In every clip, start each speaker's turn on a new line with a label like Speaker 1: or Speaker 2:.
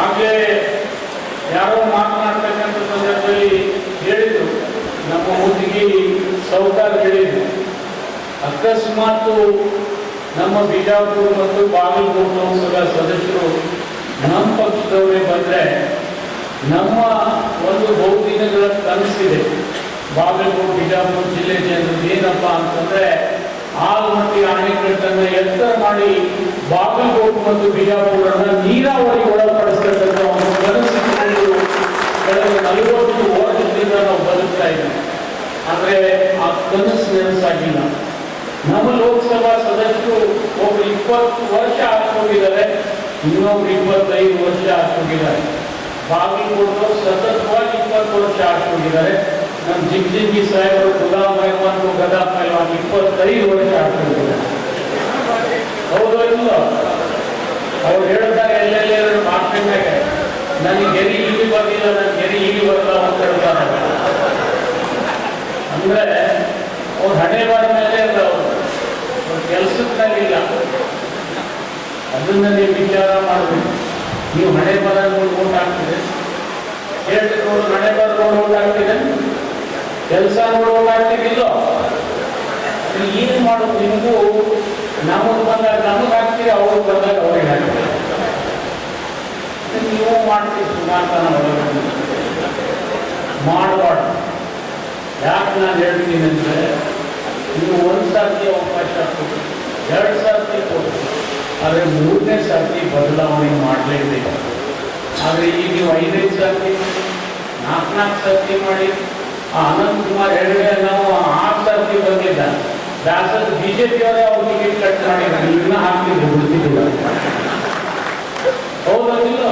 Speaker 1: ಆಗಲೇ ಯಾರೋ ಮಾತನಾಡ್ತಕ್ಕಂಥ ಸಂದರ್ಭದಲ್ಲಿ ಹೇಳಿದ್ರು, ನಮ್ಮ ಮುದಿಗೆ ಸೌಕರ್ ಹೇಳಿದ್ರು. ಅಕಸ್ಮಾತ್ ನಮ್ಮ ಬಿಜಾಪುರ ಮತ್ತು ಬಾಗಲಕೋಟೆ ಲೋಕಸಭಾ ಸದಸ್ಯರು ನಮ್ಮ ಪಕ್ಷದವರೇ ಬಂದರೆ ನಮ್ಮ ಒಂದು ಬಹುದಿನಗಳ ಕನಸಿದೆ. ಬಾಗಲಕೋಟೆ, ಬಿಜಾಪುರ ಜಿಲ್ಲೆ ಜನರು ಏನಪ್ಪ ಅಂತಂದ್ರೆ ಆಲಮಟ್ಟಿ ಅಣೆಕಟ್ಟನ್ನು ಎತ್ತರ ಮಾಡಿ ಬಾಗಲಕೋಟೆ ಮತ್ತು ಬಿಜಾಪುರನ್ನ ನೀರಾವರಿ ಒಳಪಡಿಸ್ತಕ್ಕಂಥ ಒಂದು ಕನಸಿಟ್ಟುಕೊಂಡು ಕಳೆದ ನಲವತ್ತು ವರ್ಷದಿಂದ ನಾವು ಬದುಕ್ತಾ ಇದ್ದೀವಿ. ಆದರೆ ಆ ಕನಸು ನನಸಾಗಿಲ್ಲ. ನಮ್ಮ ಲೋಕಸಭಾ ಸದಸ್ಯರು ಒಬ್ರು ಇಪ್ಪತ್ತು ವರ್ಷ ಹಾಕೋಗಿದ್ದಾರೆ ಇನ್ನೊಬ್ರು ಇಪ್ಪತ್ತೈದು ವರ್ಷ ಹಾಕೋಗಿದ್ದಾರೆ ಬಾಗಲಕೋಟೆ ಸತತವಾಗಿ ಇಪ್ಪತ್ತು ವರ್ಷ ಹಾಕೋಗಿದ್ದಾರೆ ನಮ್ಮ ಜಿಗ್ಜಿಂಗಿ ಸಾಹೇಬರು ಗುಲಾಮ್ ಮೆಹಮಾನ್ ಗದಾ ಪೈಲ್ವಾನ್ ಇಪ್ಪತ್ತೈದು ವರ್ಷ ಹಾಕೊಂಡಿದ್ದಾರೆ ಹೌದು ಇಲ್ಲ ಅವ್ರು ಹೇಳ್ತಾರೆ ಎಲ್ಲೆಲ್ಲಿ ಭಾಷಣದಾಗ ನನಗೆ ಇಲ್ಲಿ ಬರ್ಲಿಲ್ಲ ನನ್ನ ಇಲ್ಲಿ ಬರಲ್ಲ ಅಂತ ಅಂದ್ರೆ, ಅವ್ರು ಹಣೆ ಮೇಲೆ ಅವರು. ಕೆಲಸಕ್ಕಾಗಿಲ್ಲ ಅದನ್ನ ನೀವು ವಿಚಾರ ಮಾಡಬೇಕು. ನೀವು ಹಣೆ ಬರ ನೋಡಿ ಓಟ್ ಹಾಕ್ತೀರಿ? ಹೇಳ್ರಿ ನೋಡು, ಹಣೆ ಬರ ನೋಡಿ ಓಟ್ ಕೆಲಸ ನೋಡಿ ಏನು ಮಾಡೋದು? ನಿಮಗೂ ನಮಗೆ ಬಂದಾಗ ನಮಗೆ ಹಾಕ್ತೀರಿ ಅವ್ರಿಗೆ ಬಂದಾಗ ಅವ್ರಿಗೆ ಹಾಕ್ತೀರಿ ನೀವು ಮಾಡ್ತೀರಿ ಸುಮಾರ್ತನ ಒಳಗಡೆ ಮಾಡಬಾರ್ದು ಯಾಕೆ ನಾನು ಹೇಳ್ತೀನಿ ಅಂದರೆ ನೀವು ಒಂದು ಸರ್ತಿ ಅವಕಾಶ ಕೊಡಿ ಎರಡು ಸರ್ತಿ ಕೊಡಿ ಆದರೆ ಮೂರನೇ ಸರ್ತಿ ಬದಲಾವಣೆ ಮಾಡಲೇಬೇಕು ಆದರೆ ಈಗ ನೀವು ಐದೈದು ಸರ್ತಿ ನಾಲ್ಕು ನಾಲ್ಕು ಸರ್ತಿ ಮಾಡಿ ಆ ಅನಂತ್ ಕುಮಾರ್ ಹೆಗಡೆ ನಾವು ಆರು ಸರ್ತಿ ಬಂದಿದ್ದ ದಾಸದ ಬಿಜೆಪಿ ಅವರೇ ಟಿಕೆಟ್ ಕಟ್ ಮಾಡಿದ್ದಾರೆ ಇನ್ನೂ ಹಾಕ್ತಿದ್ರು ಬಿಡ್ತಿದ್ದಿಲ್ಲ ಹೌದಿಲ್ಲ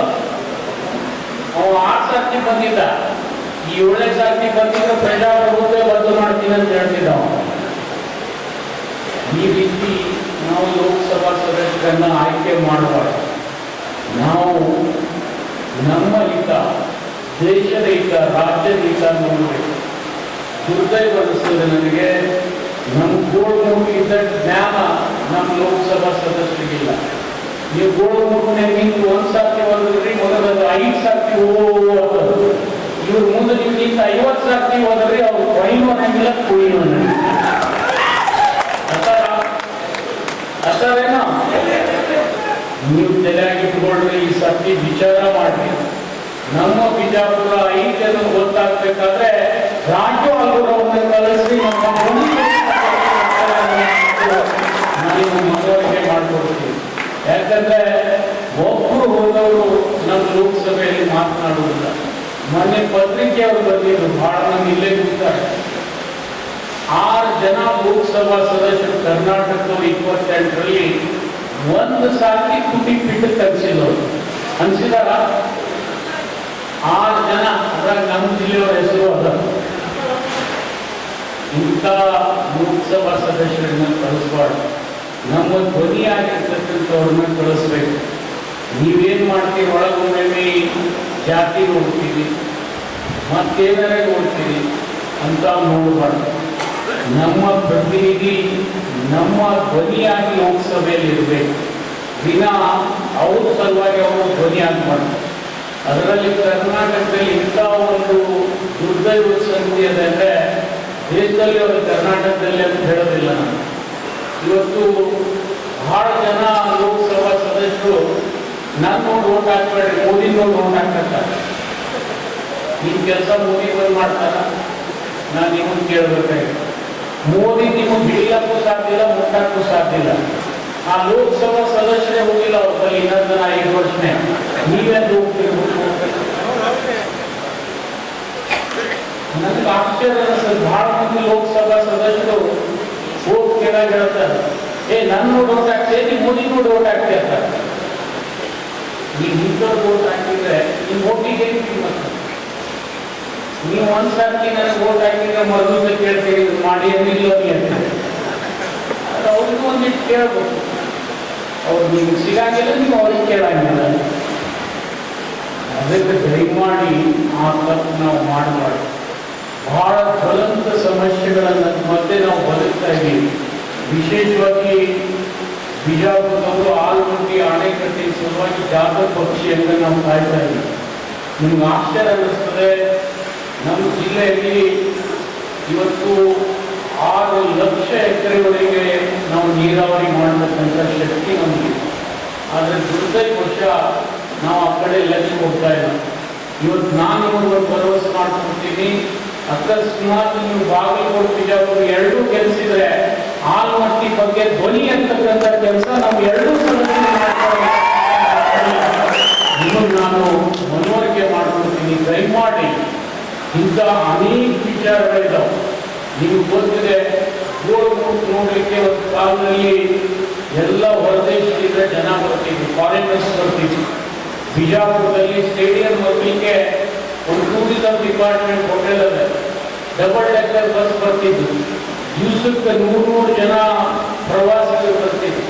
Speaker 1: ಅವ ಆರು ಸಾಕಿ ಬಂದಿದ್ದ. ಈ ಏಳನೇ ಸಾಕಿ ಬಂದಿದ್ದ ಪ್ರಜಾಪ್ರಭುತ್ವ ಬದಲು ಮಾಡ್ತೀನಿ ಅಂತ ಹೇಳ್ತಿದ್ದ. ಈ ರೀತಿ ನಾವು ಲೋಕಸಭಾ ಸದಸ್ಯರನ್ನ ಆಯ್ಕೆ ಮಾಡಬಾರ್ದು ನಾವು ನಮ್ಮ ಹಿತ, ದೇಶದ ಹಿತ, ರಾಜ್ಯದ ಹಿತ ನೋಡಬೇಕು. ದುರ್ದೈವನಿಸ್ತದೆ ನನಗೆ ನಮ್ಮ ಗೋಳ್ಮುಖ ಇದ್ದ ಜ್ಞಾನ ನಮ್ಮ ಲೋಕಸಭಾ ಸದಸ್ಯರಿಗಿಲ್ಲ. ನೀವು ಗೋಳ್ಮುಖನೆ ನಿಂತು ಒಂದು ಸರ್ತಿ ಹೋದ್ರಿ ಮೊದಲದು ಐದು ಸರ್ತಿ ಓ ಇವ್ರ ಮುಂದೆ ನೀವು ನಿಂತು ಐವತ್ತು ಸರ್ತಿ ಹೋದ್ರಿ, ಅವ್ರು ಅನ್ನಂಗಿಲ್ಲ ಅಸಾರ? ಅಸಾರೇನೋ? ನೀವು ತಲೆಯಾಗಿಟ್ಕೊಳ್ರಿ ಈ ಸರ್ತಿ ವಿಚಾರ ಮಾಡ್ರಿ. ನಮ್ಮ ಬಿಜಾಪುರ ಐತೆ ಅನ್ನೋದು ಗೊತ್ತಾಗ್ಬೇಕಾದ್ರೆ ರಾಜು ಅಲ್ಗುರವ್ರನ್ನ ಕಳಿಸಿ ನಮ್ಮ ಮುಂದೆ ನಾವು ಮನವರಿಕೆ ಮಾಡಿಕೊಡ್ತೀವಿ ಯಾಕಂದ್ರೆ ಒಬ್ಬರು ಹೋದವರು ನಮ್ಮ ಲೋಕಸಭೆಯಲ್ಲಿ ಮಾತನಾಡುವುದಿಲ್ಲ ಮೊನ್ನೆ ಪತ್ರಿಕೆ ಅವರು ಬಂದಿದ್ರು ಬಹಳ ಮಂದಿ ಇಲ್ಲೇ ಕೂತಾರೆ ಆರು ಜನ ಲೋಕಸಭಾ ಸದಸ್ಯರು ಕರ್ನಾಟಕದವರು ಇಪ್ಪತ್ತೆಂಟರಲ್ಲಿ ಒಂದು ಸಾರಿ ಕುಟಿ ಪಿಟ್ಟು ಕಲಿಸಿದವರು ಅನ್ಸಿದಾರ? ಆರು ಜನ, ಅದ್ರಾಗ ನಮ್ಮ ಜಿಲ್ಲೆಯವರ ಹೆಸರು ಅದ. ಇಂಥ ಲೋಕಸಭಾ ಸದಸ್ಯರನ್ನ ಕಳಿಸ್ಬಾರ್ದು. ನಮ್ಮ ಧ್ವನಿಯಾಗಿರ್ತಕ್ಕಂಥವ್ರನ್ನ ಕಳಿಸ್ಬೇಕು. ನೀವೇನು ಮಾಡ್ತೀವಿ ಒಳಗೊಮ್ಮೆ ಜಾತಿ ನೋಡ್ತೀವಿ ಮತ್ತೇನಾರೇ ನೋಡ್ತೀರಿ ಅಂತ ನೋಡಬಾರ್ದು. ನಮ್ಮ ಪ್ರತಿನಿಧಿ, ನಮ್ಮ ಧ್ವನಿಯಾಗಿ ಲೋಕಸಭೆಯಲ್ಲಿ ಇರಬೇಕು ದಿನ ಅವ್ರ ಸಲುವಾಗಿ ಅವರು ಧ್ವನಿ ಮಾಡ್ತಾರೆ ಅದರಲ್ಲಿ ಕರ್ನಾಟಕದಲ್ಲಿ ಇಂಥ ಒಂದು ದುರ್ದೈವ ಸಂಗತಿ ಅಂದರೆ ದೇಶದಲ್ಲಿ ಅವರು ಕರ್ನಾಟಕದಲ್ಲಿ ಅಂತ ಹೇಳೋದಿಲ್ಲ ನಾನು. ಇವತ್ತು ಬಹಳ ಜನ ಲೋಕಸಭಾ ಸದಸ್ಯರು ನಾನು ನೋಡಿ ಓಟ್ ಹಾಕ್ತಾರೆ ಮೋದಿ ನೋಡಿ ಓಟ್ ಹಾಕ್ತಾರೆ. ನಿಮ್ಮ ಕೆಲಸ ಮೋದಿ ಬಂದು ಮಾಡ್ತಾರ? ನಾನು ನಿಮ್ಮನ್ನು ಕೇಳಬೇಕಾಗಿತ್ತು ಮೋದಿ ನಿಮಗೆ ಹಿಡಿಯಕ್ಕೂ ಸಾಧ್ಯ ಇಲ್ಲ, ಮುಟ್ಟಕ್ಕೂ ಸಾಧ್ಯ ಇಲ್ಲ. ಆ ಲೋಕಸಭಾ ಸದಸ್ಯರೇ ಹೋಗಿಲ್ಲ ಅವ್ರ ಬಳಿ, ಇನ್ನೊಂದು ಜನ ಐದು ವರ್ಷನೇ. ನೀವೆಂದು ಹೋಗ್ತಿರ್ಬೇಕು ನನಗೆ ಆಶ್ಚರ್ಯ ಅನಿಸ್ತದೆ ಬಹಳ ಮಂದಿ ಲೋಕಸಭಾ ಸದಸ್ಯರು ಹೋಗಿ ಕೇಳಾಗ ಹೇಳ್ತಾರೆ. ಏ, ನನ್ನ ನೋಡಿ ಓಟ್ ಹಾಕ್ತೇ ನೀವು ಮೋದಿ ನೋಡಿ ಓಟ್ ಹಾಕ್ತೇ ಅಂತ. ನೀವು ಹಿಂದೋರ್ಗೆ ಓಟ್ ಹಾಕಿದ್ರೆ ನಿಮ್ಮ ಓಟಿಗೆ ಏನು ಕಿಮ್ಮತ್ತು? ನೀವು ಒಂದ್ ಸರ್ತಿ ನನಗೆ ಓಟ್ ಹಾಕಿದ್ರೆ ಮೊದಲು ಕೇಳ್ತೀರಿ, ಇದು ಮಾಡಿ ಏನಿಲ್ಲ ಅಂತ. ಅವ್ರಿಗೂ ಒಂದಿಟ್ಟು ಕೇಳ್ಬೇಕು ಅವ್ರು ನಿಮ್ಗೆ ಸಿಗಾಗಿಲ್ಲ, ನೀವು ಅವ್ರಿಗೆ ಕೇಳಂಗಿಲ್ಲ. ಅದಕ್ಕೆ ದಯಮಾಡಿ ಆ ತಪ್ಪು ನಾವು ಮಾಡಬಾರ್ದು. ಬಹಳ ಜ್ವಲಂತ ಸಮಸ್ಯೆಗಳನ್ನು ಮತ್ತೆ ನಾವು ಬದುಕ್ತಾ ಇದ್ದೀವಿ. ವಿಶೇಷವಾಗಿ ಬಿಜಾಪುರದವರು ಆಲ್ಮಟ್ಟಿ ಅಣೆಕಟ್ಟೆ ಸಲುವಾಗಿ ಜಾತ ಅಂತ ನಾವು ಕಾಯ್ತಾ ಇದ್ದೀವಿ. ನಿಮ್ಗೆ ಆಶ್ಚರ್ಯ ಅನ್ನಿಸ್ತದೆ ನಮ್ಮ ಜಿಲ್ಲೆಯಲ್ಲಿ ಇವತ್ತು ಆರು ಲಕ್ಷ ಎಕರೆವರೆಗೆ ನಾವು ನೀರಾವರಿ ಮಾಡತಕ್ಕಂಥ ಶಕ್ತಿ ನಮಗೆ ಆದರೆ ದುರ್ದೈವಶ ನಾವು ಆ ಕಡೆ ಲಕ್ಷ ಹೋಗ್ತಾ ಇಲ್ಲ. ಇವತ್ತು ನಾನು ಒಂದು ಭರವಸೆ ಮಾಡ್ಕೊಡ್ತೀನಿ. ಅಕಸ್ಮಾತ್ ನೀವು ಬಾಗಲಕೋಟೆ, ಬಿಜಾಪುರ ಎರಡೂ ಕೆಲಸಿದ್ರೆ ಆಲ್ಮಟ್ಟಿ ಬಗ್ಗೆ ಧ್ವನಿ ಅಂತಕ್ಕಂಥ ಕೆಲಸ ನಾವು ಎರಡೂ ಸಲ ನಾನು ಮನವರಿಕೆ ಮಾಡ್ಕೊಡ್ತೀನಿ. ದಯಮಾಡಿ ಇಂಥ ಅನೇಕ ವಿಚಾರಗಳಿದ್ದಾವೆ ನೀವು ಗೊತ್ತಿದೆ ಗೋಲ್ಡ್ ನೋಡಲಿಕ್ಕೆ ಒಂದು ಕಾಲದಲ್ಲಿ ಎಲ್ಲ ಹೊರದೇಶದಿಂದ ಜನ ಬರ್ತಿದ್ರು ಫಾರಿನರ್ಸ್ ಬರ್ತಿದ್ರು. ಬಿಜಾಪುರದಲ್ಲಿ ಸ್ಟೇಡಿಯಂ ಹೋಗ್ಲಿಕ್ಕೆ ಒಂದು ಟೂರಿಸಂ ಡಿಪಾರ್ಟ್ಮೆಂಟ್ ಹೋಟೆಲ್ ಅದ ಡಬಲ್ ಡೆಕ್ಕರ್ ಬಸ್ ಬರ್ತಿದ್ದು ದಿವಸಕ್ಕೆ ನೂರು ನೂರು ಜನ ಪ್ರವಾಸಿಗರು ಬರ್ತಿದ್ರು.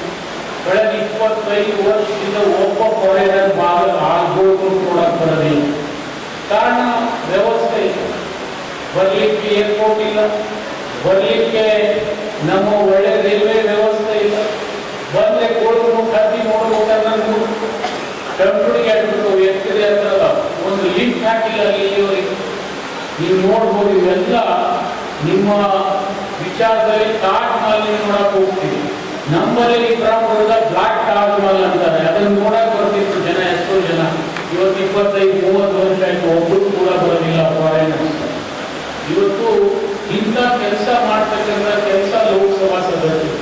Speaker 1: ಕಳೆದ ಇಪ್ಪತ್ತೈದು ವರ್ಷದಿಂದ ಒಬ್ಬ ಫಾರಿನರ್ ಬಾಗಲ್ ಆಗ್ಬೋದು ಕೂಡ ಬರೋದಿಲ್ಲ ಕಾರಣ ವ್ಯವಸ್ಥೆ ಇಲ್ಲ ಬರಲಿಕ್ಕೆ ಏರ್ಪೋರ್ಟ್ ಇಲ್ಲ. ಬರಲಿಕ್ಕೆ ನಮ್ಮ ಒಳ್ಳೆ ರೈಲ್ವೆ ವ್ಯವಸ್ಥೆ ಇಲ್ಲ. ಬಂದ್ರೆ ಕೋರ್ಟ್ ಕತ್ತಿ ನೋಡ್ಬೇಕಂದ್ರೆ ಕಂಪ್ಯೂಟರ್ಗೆ ಹಾಕ್ಬಿಟ್ಟು ಎತ್ತಿದೆ ಅಂತಲ್ಲ, ಒಂದು ಲಿಂಕ್ ಹಾಕಿಲ್ಲ ಅಲ್ಲಿ ಇಲ್ಲಿವರೆಗೆ. ನೀವು ನೋಡ್ಬೋದು ಇವೆಲ್ಲ ನಿಮ್ಮ ವಿಚಾರದಲ್ಲಿ ತಾಜ್ ಮಹಲ್ ನೋಡಕ್ ಹೋಗ್ತೀವಿ. ನಮ್ಮಲ್ಲಿ ಪ್ರಾರಂಭದ ಬ್ಲಾಕ್ ತಾಜ್ ಮಹಲ್ ಅಂತಾರೆ. ಅದನ್ನು ನೋಡಕ್ ಬರ್ತಿತ್ತು ಜನ ಎಷ್ಟೋ ಜನ ಇವತ್ತು ಇಪ್ಪತ್ತೈದು ಮೂವತ್ತು ವರ್ಷ ಆಯ್ತು ಒಬ್ಬರು ಕೂಡ ಬರೋದಿಲ್ಲ ಫಾರಿನ್ ಇವತ್ತು ಇಂಥ ಕೆಲಸ ಮಾಡ್ತಕ್ಕಂಥ ಕೆಲಸ ಲೋಕಸಭಾ ಸದಸ್ಯರು.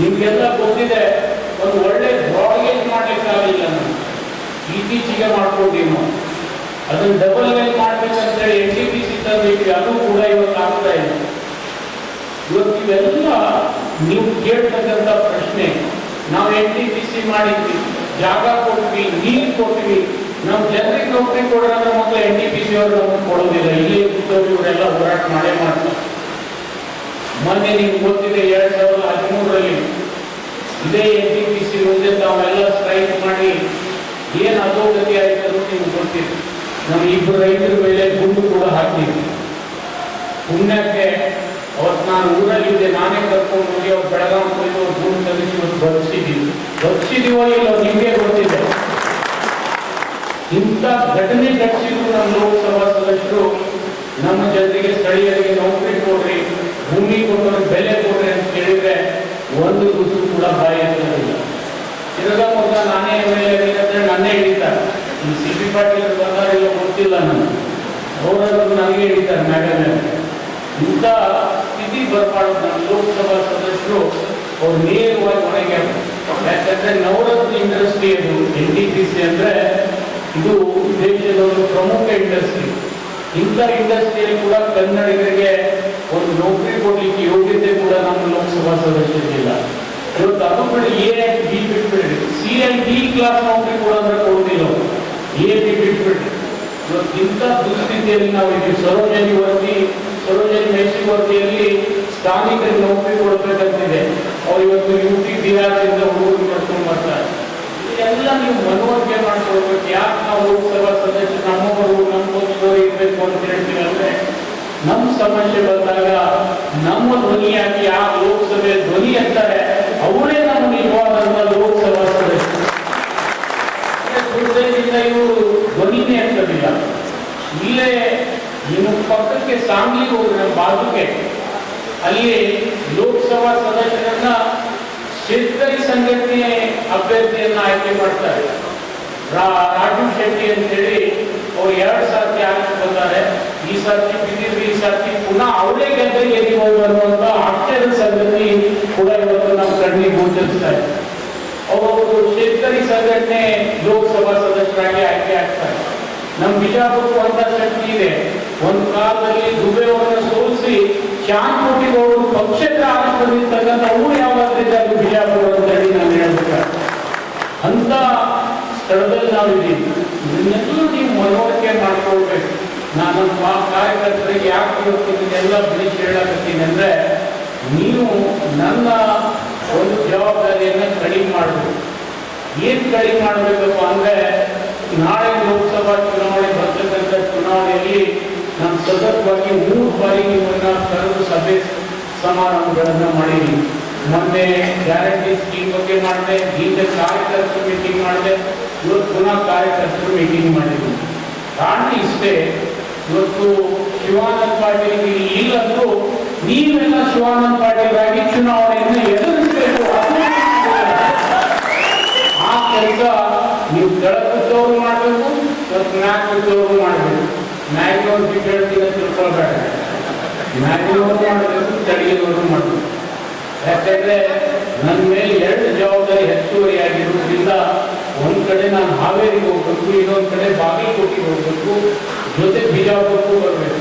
Speaker 1: ನಿಮ್ಗೆಲ್ಲ ಗೊತ್ತಿದೆ, ಒಂದು ಒಳ್ಳೆ ಬ್ರಾಡ್ಗೇಜ್ ಮಾಡ್ಲಿಕ್ಕಾಗಲಿಲ್ಲ ನಾವು ಇತ್ತೀಚೆಗೆ ಮಾಡ್ಕೊಂಡಿವಿ ನಾವು ಅದನ್ನ ಡಬಲ್ ಲೈನ್ ಮಾಡ್ಬೇಕಂತೇಳಿ ಎನ್ ಟಿ ಪಿ ಸಿ ತಂದಿದ್ವಿ, ಅದು ಕೂಡ ಇವತ್ತು ಆಗ್ತಾ ಇದೆ. ಇವತ್ತು ಇವೆಲ್ಲ ನೀವು ಕೇಳ್ತಕ್ಕಂಥ ಪ್ರಶ್ನೆ. ನಾವು ಎನ್ ಟಿ ಪಿ ಸಿ ಮಾಡಿದ್ವಿ, ಜಾಗ ಕೊಟ್ವಿ, ನೀರು ಕೊಟ್ವಿ. ನಾವು ಜನರಿಗೆ ನೌಕರಿ ಕೊಡೋಣ ಮೊದಲು ಎನ್ ಡಿ ಪಿ ಸಿ ಅವರು ನಮಗೆ ಕೊಡೋದಿಲ್ಲ. ಇಲ್ಲಿ ಇದ್ದವರು ಇವರೆಲ್ಲ ಹೋರಾಟ ಮಾಡೇ ಮಾಡ್ತಾರೆ. ಮೊನ್ನೆ ನಿಮ್ಗೆ ಗೊತ್ತಿದೆ, ಎರಡ್ ಸಾವಿರದ ಹದಿಮೂರರಲ್ಲಿ ಇದೇ ಎನ್ ಡಿ ಪಿ ಸಿ ಮುಂದೆ ತಾವೆಲ್ಲ ಸ್ಟ್ರೈಕ್ ಮಾಡಿ ಏನು ಅಧೋಗತಿ ಆಯ್ತು ಅಂತ ನೀವು ಗೊತ್ತಿದೆ. ನಮ್ಮ ಇಬ್ಬರು ರೈತರ ಮೇಲೆ ಗುಂಡು ಕೂಡ ಹಾಕಿದ್ವಿ ಪುಣ್ಯಕ್ಕೆ ಅವತ್ತು ನಾನು ಊರಲ್ಲಿದ್ದೆ, ನಾನೇ ಕರ್ಕೊಂಡು ಹೋಗಿ ಅವ್ರು ಬೆಳಗಾವಿ ಅವ್ರು ಗುಂಡು ತೆಗೆಸಿ ಇವತ್ತು ಬದುಕಿದ್ದೀವಿ ಬದುಕಿದೀವೋ ಇಲ್ಲ ನಿಮಗೆ ಗೊತ್ತಿದೆ. ಇಂಥ ಘಟನೆ ಘಟಿಸಿದ್ರು ನಮ್ಮ ಲೋಕಸಭಾ ಸದಸ್ಯರು, ನಮ್ಮ ಜನರಿಗೆ ಸ್ಥಳೀಯರಿಗೆ ನೌಕರಿ ಕೊಡ್ರಿ, ಭೂಮಿ ಕೊಟ್ಟರೆ ಬೆಲೆ ಕೊಡ್ರಿ ಅಂತ ಕೇಳಿದ್ರೆ ಒಂದು ಕುಸು ಕೂಡ ಬಾಯಿ ಅಂತ ಇದರ ಮೊದಲ ನಾನೇ ಎಂ ಎಲ್ ಎ ಅಂತೇಳಿ ನನ್ನೇ ಹಿಡಿತಾರೆ. ಈ ಸಿ ಪಿ ಪಾಟೀಲ್ ಬಂದಾರಿಲ್ಲ ಗೊತ್ತಿಲ್ಲ ನಾನು ಅವರನ್ನು ನನಗೆ ಹಿಡಿತಾರೆ ಮ್ಯಾಡಮ್ ಇಂಥ ಸ್ಥಿತಿ ಬರಬಾರ್ದು ನಮ್ಮ ಲೋಕಸಭಾ ಸದಸ್ಯರು, ಅವ್ರು ನೇರವಾಗಿ ಒಣಗ್ಯಾರ ಯಾಕಂದ್ರೆ ನವರತ್ನ ಇಂಡಸ್ಟ್ರಿ ಅದು ಎನ್ ಟಿ ಪಿ ಸಿ ಅಂದ್ರೆ ಇದು ದೇಶದ ಒಂದು ಪ್ರಮುಖ ಇಂಡಸ್ಟ್ರಿ. ಇಂಥ ಇಂಡಸ್ಟ್ರಿಯಲ್ಲಿ ಕೂಡ ಕನ್ನಡಿಗರಿಗೆ ಒಂದು ನೌಕರಿ ಕೊಡಲಿಕ್ಕೆ ಯೋಗ್ಯತೆ ಕೂಡ ನಮ್ಮ ಲೋಕಸಭಾ ಸದಸ್ಯರಿಗಿಲ್ಲ ಇವತ್ತು ಅದು ಕೂಡ ಎ ಬಿ ಬಿಟ್ಬಿಡ್ರಿ ಸಿ ಎಲ್ ಡಿ ಕ್ಲಾಸ್ ನೌಕರಿ ಕೂಡ ಅಂದ್ರೆ ಕೊಡೋದಿಲ್ಲ ಅವ್ರು. ಎ ಬಿ ಬಿಟ್ಬಿಡ್ರಿ ಇವತ್ತು ಇಂಥ ದುಸ್ಥಿತಿಯಲ್ಲಿ ನಾವು ಇದ್ದೀವಿ ಸರೋಜನಿ ವರದಿ, ಸರೋಜನಿ ಮೇಸಿ ವರದಿಯಲ್ಲಿ ಸ್ಥಾನಿಕರಿಗೆ ನೌಕರಿ ಕೊಡಬೇಕಂತಿದೆ. ಅವ್ರು ಇವತ್ತು ಯು ಪಿ ಬಿಹಾರದಿಂದ ಹುಡುಗರು ಕರ್ಕೊಂಡು ಬರ್ತಾರೆ. ಇದೆಲ್ಲ ನೀವು ಮನವರಿಕೆ ಮಾಡ್ಕೊಳ್ಬೇಕು ಯಾಕೆ ನಾವು ಲೋಕಸಭಾ ಸದಸ್ಯರು ನಮ್ಮವರು ನಮ್ಮ ಪಕ್ಷದವರು ಇರಬೇಕು ಅಂತ ಹೇಳ್ತೀರಂದ್ರೆ ನಮ್ಮ ಸಮಸ್ಯೆ ಬಂದಾಗ ನಮ್ಮ ಧ್ವನಿಯಾಗಿ ಆ ಲೋಕಸಭೆ ಧ್ವನಿ ಅಂತಾರೆ ಅವರೇ ನಮ್ಮ ನಿಜವಾದಂತ ಲೋಕಸಭಾ ಸದಸ್ಯರು. ದುರ್ದೈವದಿಂದ ಇವರು ಧ್ವನಿನೇ ಅಂತದಿಲ್ಲ ಇಲ್ಲೇ ನಿಮ್ಮ ಪಕ್ಕಕ್ಕೆ ಸಾಂಗ್ಲಿ ಹೋಗಿ ನಮ್ಮ ಬಾಜುಕೆ ಅಲ್ಲಿ ಲೋಕಸಭಾ ಸದಸ್ಯರನ್ನ ಶೇತಕರಿ ಸಂಘಟನೆ ಅಭ್ಯರ್ಥಿಯನ್ನ ಆಯ್ಕೆ ಮಾಡ್ತಾರೆ ರಾ- ರಾಜು ಶೆಟ್ಟಿ ಅಂತೇಳಿ ಅವ್ರು ಎರಡು ಸರ್ತಿ ಆಯ್ಕೆ ಬಂದ್ದಾರೆ ಈ ಸರ್ತಿ ಬಿದ್ದಿದ್ರು ಈ ಸರ್ತಿ ಪುನಃ ಅವರೇ ಗೆದ್ದ ಗೆದ್ದಿಬಹುದು ಅನ್ನುವಂತ ಆಶ್ಚರ್ಯ ಸಂಗತಿ ಕೂಡ ಇವತ್ತು ನಮ್ಮ ಕಣ್ಣಿಗೆ ಗೋಚರಿಸ್ತಾ ಇದೆ ಅವರು ಶೇತಕರಿ ಸಂಘಟನೆ ಲೋಕಸಭಾ ಸದಸ್ಯರಾಗಿ ಆಯ್ಕೆ ಆಗ್ತಾರೆ ನಮ್ಮ ಬಿಜಾಪುರಕ್ಕೂ ಅಂತ ಶಕ್ತಿ ಇದೆ ಒಂದು ಕಾಲದಲ್ಲಿ ದುಬೆ ಅವರನ್ನು ಸೋಲಿಸಿ ಅವರು ಪಕ್ಷೇತರ ಆರಿಸಿಕೊಂಡಿರ್ತಕ್ಕಂಥ ಊರು ಯಾವಾಗಲಿದೆ ಅದು ಬಿಜಾಪುರ ಅಂತ ಹೇಳಿ ನಾನು ಹೇಳ್ಬೇಕಾಗ್ತದೆ ಅಂತ ಸ್ಥಳದಲ್ಲಿ ನಾವು ಇದ್ದೀವಿ. ಇದನ್ನೆಲ್ಲ ನೀವು ಮನವರಿಕೆ ಮಾಡ್ಕೊಳ್ಬೇಕು. ನಾನು ಕಾರ್ಯಕರ್ತರಿಗೆ ಯಾಕೆ ಇವತ್ತು ಎಲ್ಲ ಬಿಡಿಸಿ ಹೇಳಕತ್ತೀನಿ ಅಂದರೆ ನೀವು ನನ್ನ ಒಂದು ಜವಾಬ್ದಾರಿಯನ್ನು ಕಡಿಮೆ ಮಾಡಬೇಕು. ಏನು ಕಡಿಮೆ ಮಾಡಬೇಕಪ್ಪ ಅಂದ್ರೆ ನಾಳೆ ಲೋಕಸಭಾ ಚುನಾವಣೆ ಬರ್ತಕ್ಕಂಥ ಚುನಾವಣೆಯಲ್ಲಿ ನಾನು ಸತತವಾಗಿ ಮೂರು ಬಾರಿ ನಿಮ್ಮನ್ನ ಕರೆದು ಸಭೆ ಸಮಾರಂಭಗಳನ್ನ ಮಾಡಿದ್ದೀನಿ ಮೊನ್ನೆ ಗ್ಯಾರಂಟಿ ಸ್ಕೀಮ್ ಬಗ್ಗೆ ಮಾಡಿದೆ, ಹಿಂದೆ ಕಾರ್ಯಕರ್ತರು ಮೀಟಿಂಗ್ ಮಾಡಿದೆ, ಇವತ್ತು ಪುನಃ ಕಾರ್ಯಕರ್ತರು ಮೀಟಿಂಗ್ ಮಾಡಿದ್ವಿ ಕಾರಣ ಇಷ್ಟೇ, ಇವತ್ತು ಶಿವಾನಂದ ಪಾಟೀಲ್ ಈಗಂತೂ ನೀವೆಲ್ಲ ಶಿವಾನಂದ ಪಾಟೀಲ್ಗಾಗಿ ಚುನಾವಣೆಯನ್ನು ಎದುರಿಸಬೇಕು. ಆ ಕೆಲಸ ನೀವು ಕೆಳಗಿದ್ದವರು ಮಾಡಬೇಕು ಮತ್ತು ಮ್ಯಾಕ್ ಮಾಡಬೇಕು. ಮ್ಯಾಗಿನವ್ರು ಬಿಟ್ಟು ಹೇಳ್ತೀನಿ ಅಂತ ತಿಳ್ಕೊಳ್ಬೇಡ. ಮ್ಯಾಗಿನವರು ಮಾಡಬೇಕು ಕೆಳಗಿನವರು ಮಾಡಬೇಕು ಯಾಕಂದ್ರೆ ನನ್ನ ಮೇಲೆ ಎರಡು ಜವಾಬ್ದಾರಿ ಹೆಚ್ಚುವರಿ ಆಗಿರೋದ್ರಿಂದ ಒಂದ್ ಕಡೆ ನಾನು ಹಾವೇರಿಗೆ ಹೋಗ್ಬೇಕು, ಇನ್ನೊಂದ್ ಕಡೆ ಬಾಗಲಕೋಟೆಗೆ ಹೋಗ್ಬೇಕು, ಜೊತೆ ಬಿಜಾಪುರಕ್ಕೂ ಬರಬೇಕು.